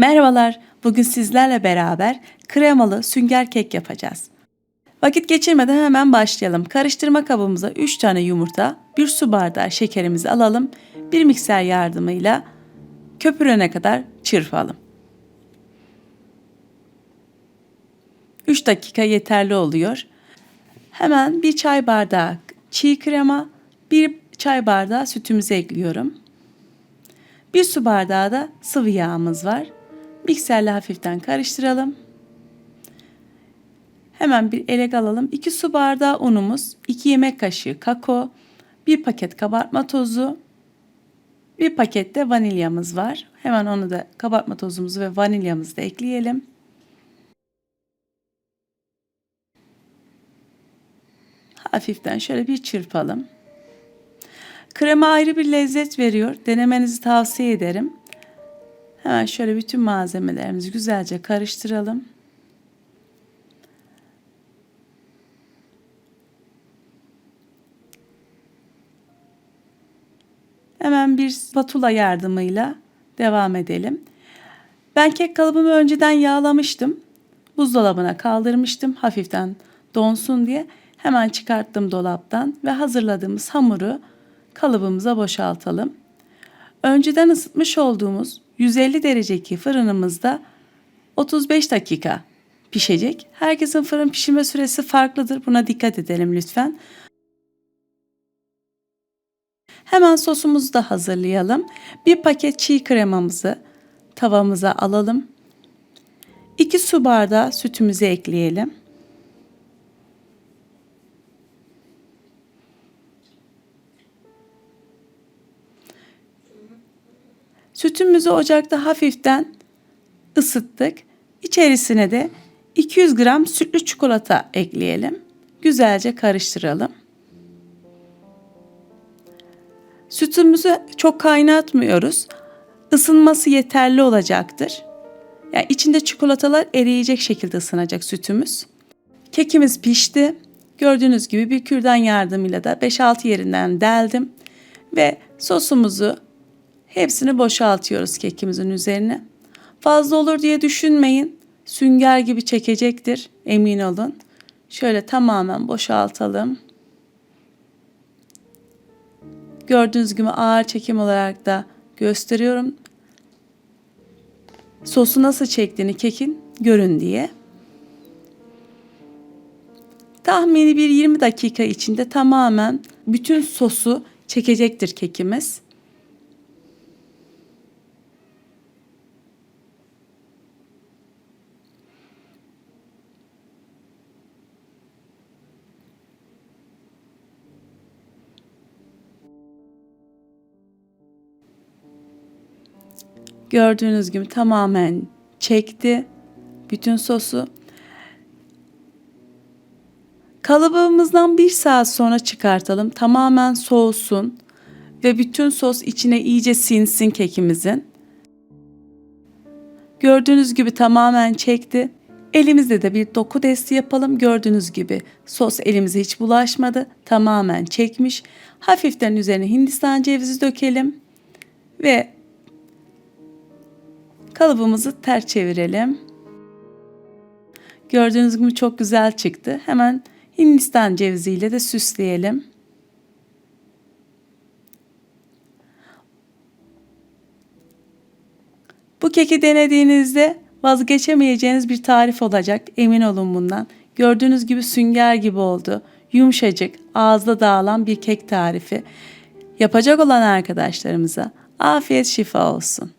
Merhabalar, bugün sizlerle beraber kremalı sünger kek yapacağız. Vakit geçirmeden hemen başlayalım. Karıştırma kabımıza 3 tane yumurta, 1 su bardağı şekerimizi alalım. Bir mikser yardımıyla köpürene kadar çırpalım. 3 dakika yeterli oluyor. Hemen bir çay bardağı çiğ krema, bir çay bardağı sütümüzü ekliyorum. Bir su bardağı da sıvı yağımız var. Mikserle hafiften karıştıralım. Hemen bir elek alalım. 2 su bardağı unumuz, 2 yemek kaşığı kakao, 1 paket kabartma tozu, 1 paket de vanilyamız var. Hemen onu da kabartma tozumuzu ve vanilyamızı da ekleyelim. Hafiften şöyle bir çırpalım. Krema ayrı bir lezzet veriyor. Denemenizi tavsiye ederim. Hemen şöyle bütün malzemelerimizi güzelce karıştıralım. Hemen bir spatula yardımıyla devam edelim. Ben kek kalıbımı önceden yağlamıştım. Buzdolabına kaldırmıştım hafiften donsun diye. Hemen çıkarttım dolaptan ve hazırladığımız hamuru kalıbımıza boşaltalım. Önceden ısıtmış olduğumuz 150 dereceki fırınımızda 35 dakika pişecek. Herkesin fırın pişirme süresi farklıdır. Buna dikkat edelim lütfen. Hemen sosumuzu da hazırlayalım. Bir paket çiğ kremamızı tavamıza alalım. 2 su bardağı sütümüzü ekleyelim. Sütümüzü ocakta hafiften ısıttık. İçerisine de 200 gram sütlü çikolata ekleyelim. Güzelce karıştıralım. Sütümüzü çok kaynatmıyoruz. Isınması yeterli olacaktır. Yani içinde çikolatalar eriyecek şekilde ısınacak sütümüz. Kekimiz pişti. Gördüğünüz gibi bir kürdan yardımıyla da 5-6 yerinden deldim ve sosumuzu hepsini boşaltıyoruz kekimizin üzerine. Fazla olur diye düşünmeyin. Sünger gibi çekecektir emin olun. Şöyle tamamen boşaltalım. Gördüğünüz gibi ağır çekim olarak da gösteriyorum. Sosu nasıl çektiğini kekin görün diye. Tahmini bir 20 dakika içinde tamamen bütün sosu çekecektir kekimiz. Gördüğünüz gibi tamamen çekti bütün sosu. Kalıbımızdan bir saat sonra çıkartalım. Tamamen soğusun ve bütün sos içine iyice sinsin kekimizin. Gördüğünüz gibi tamamen çekti. Elimizde de bir doku desti yapalım. Gördüğünüz gibi sos elimize hiç bulaşmadı. Tamamen çekmiş. Hafiften üzerine hindistan cevizi dökelim ve Kalıbımızı ters çevirelim. Gördüğünüz gibi çok güzel çıktı. Hemen Hindistan ceviziyle de süsleyelim. Bu keki denediğinizde vazgeçemeyeceğiniz bir tarif olacak. Emin olun bundan. Gördüğünüz gibi sünger gibi oldu. Yumuşacık, ağızda dağılan bir kek tarifi. Yapacak olan arkadaşlarımıza afiyet şifa olsun.